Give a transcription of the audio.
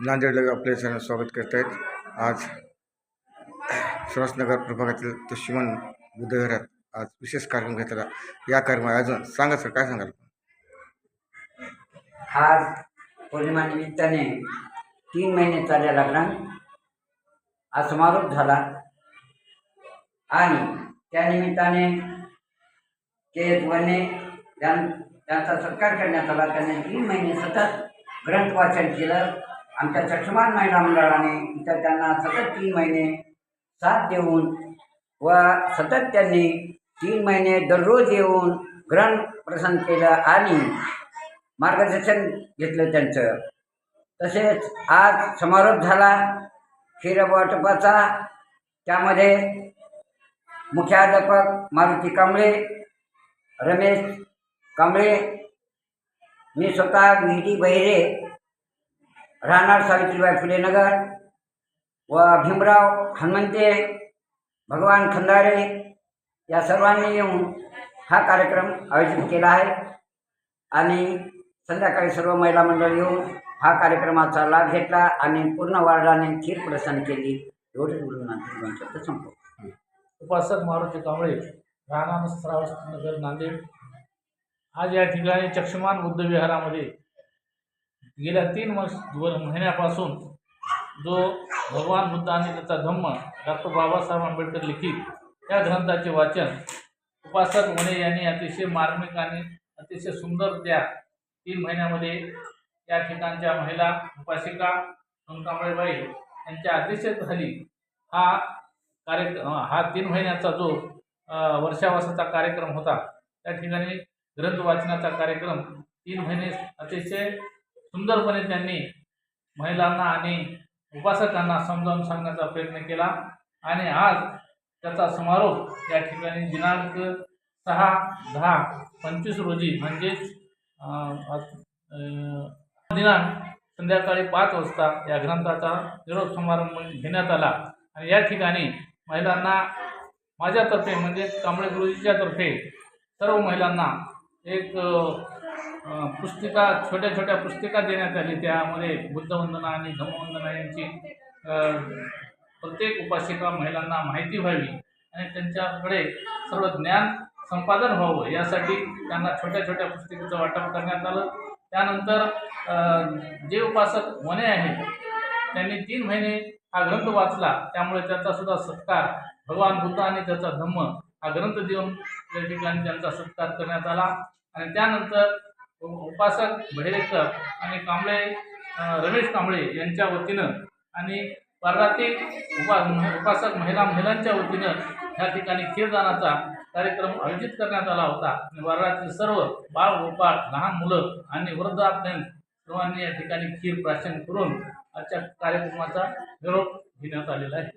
नांदेडला आपल्या सगळ्यांना स्वागत करत आहेत आज सुरासनगर प्रभागातील तुष्यमन बुद्धविहारात आज विशेष कार्यक्रम घेतला या कार्यक्रमात अजून सांगा सर काय सांगाल? आज पौर्णिमा निमित्ताने तीन महिने चालल्या ग्रंथ आज समारोप झाला. आणि त्या निमित्ताने के वने त्यांचा सत्कार करण्यात आला त्यांनी तीन महिने सतत ग्रंथ वाचन केलं. आमच्या चक्षमान महिला मंडळाने इतर त्यांना सतत तीन महिने साथ देऊन व सतत त्यांनी तीन महिने दररोज येऊन ग्रंथ प्रसन्न केलं आणि मार्गदर्शन घेतलं त्यांचं. तसेच आज समारोप झाला. क्षीरवाटपाचा त्यामध्ये मुख्याध्यापक मारुती कांबळे रमेश कांबळे मी स्वतः विहिरी बहिरे राहणार सावित्रीबाई फुले नगर व भीमराव हनुमंते भगवान खंदारे या सर्वांनी येऊन हा कार्यक्रम आयोजित केला आहे. आणि संध्याकाळी सर्व महिला मंडळ येऊन हा कार्यक्रमाचा लाभ घेतला आणि पूर्ण वार्डाने खीर प्रसन्न केली. एवढे बोलून शब्द उपासक मारुती कांबळे राहणार श्रावस्तीनगर नांदेड. आज या ठिकाणी चक्षमान बुद्ध विहारामध्ये गेल्या तीन वर्ष महिन्यापासून जो भगवान बुद्ध आणि त्याचा धम्म डॉक्टर बाबासाहेब आंबेडकर लिखित या ग्रंथाचे वाचन उपासक मुने यांनी अतिशय मार्मिक आणि अतिशय सुंदर त्या तीन महिन्यामध्ये या ठिकाणच्या महिला उपासिका सोनकांबळेबाई यांच्या अध्यक्षतेखाली हा कार्यक्रम हा तीन महिन्याचा जो वर्षावासाचा कार्यक्रम होता त्या ठिकाणी ग्रंथ वाचनाचा कार्यक्रम तीन महिने अतिशय सुंदरपणे त्यांनी महिलांना आणि उपासकांना समजावून सांगण्याचा प्रयत्न केला. आणि आज त्याचा समारोप या ठिकाणी दिनांक सहा दहा पंचवीस रोजी म्हणजेच दिनांक संध्याकाळी पाच वाजता या ग्रंथाचा निरोप समारंभ घेण्यात आला. आणि या ठिकाणी महिलांना माझ्यातर्फे म्हणजे कांबळे गुरुजीच्या तर्फे सर्व महिलांना एक पुस्तिका छोट्या छोट्या पुस्तिका देण्यात आली. त्यामध्ये बुद्धवंदना आणि धम्मवंदना यांची प्रत्येक उपासिका महिलांना माहिती व्हावी आणि त्यांच्याकडे सर्व ज्ञान संपादन व्हावं यासाठी त्यांना छोट्या छोट्या पुस्तिकेचं वाटप करण्यात आलं. त्यानंतर जे उपासक वने आहेत त्यांनी तीन महिने हा ग्रंथ वाचला. त्यामुळे त्याचासुद्धा सत्कार भगवान बुद्ध आणि त्याचा धम्म हा ग्रंथ देऊन त्या ठिकाणी त्यांचा सत्कार करण्यात आला. आणि त्यानंतर उपासक भडेकर आणि कांबळे रमेश कांबळे यांच्या वतीनं आणि वर्गातील उपा उपासक महिला महिलांच्या वतीनं या ठिकाणी खीरदानाचा कार्यक्रम आयोजित करण्यात आला होता. आणि वर्गातील सर्व बाळ गोपाळ लहान मुलं आणि वृद्धापर्यंत सर्वांनी या ठिकाणी खीर प्राशन करून आजच्या कार्यक्रमाचा निरोप घेण्यात आलेला आहे.